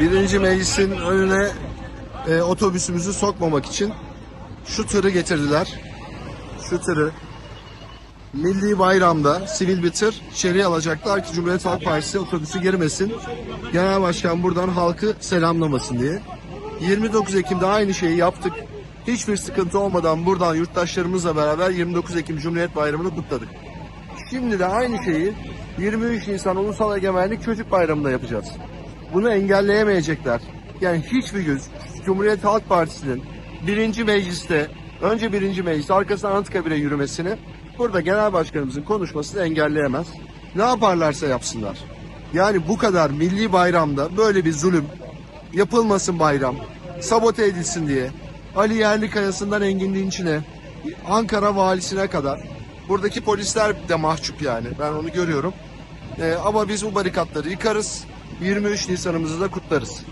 birinci meclisin önüne e, otobüsümüzü sokmamak için şu tırı getirdiler. Şu tırı. Milli bayramda sivil bir tır içeriye alacaklar ki Cumhuriyet Halk Partisi otobüsü girmesin. Genel Başkan buradan halkı selamlamasın diye. 29 Ekim'de aynı şeyi yaptık. Hiçbir sıkıntı olmadan buradan yurttaşlarımızla beraber 29 Ekim Cumhuriyet Bayramı'nı kutladık. Şimdi de aynı şeyi 23 Nisan Ulusal Egemenlik Çocuk Bayramı'nda yapacağız. Bunu engelleyemeyecekler. Yani hiçbir göz Cumhuriyet Halk Partisi'nin birinci mecliste önce birinci meclis arkasından Anıtkabir'e yürümesini burada genel başkanımızın konuşmasını engelleyemez. Ne yaparlarsa yapsınlar. Yani bu kadar milli bayramda böyle bir zulüm yapılmasın bayram, sabote edilsin diye Ali Yerlikaya'sından Engin Dinç'ine, Ankara valisine kadar buradaki polisler de mahcup yani ben onu görüyorum. Ee, ama biz bu barikatları yıkarız, 23 Nisan'ımızı da kutlarız.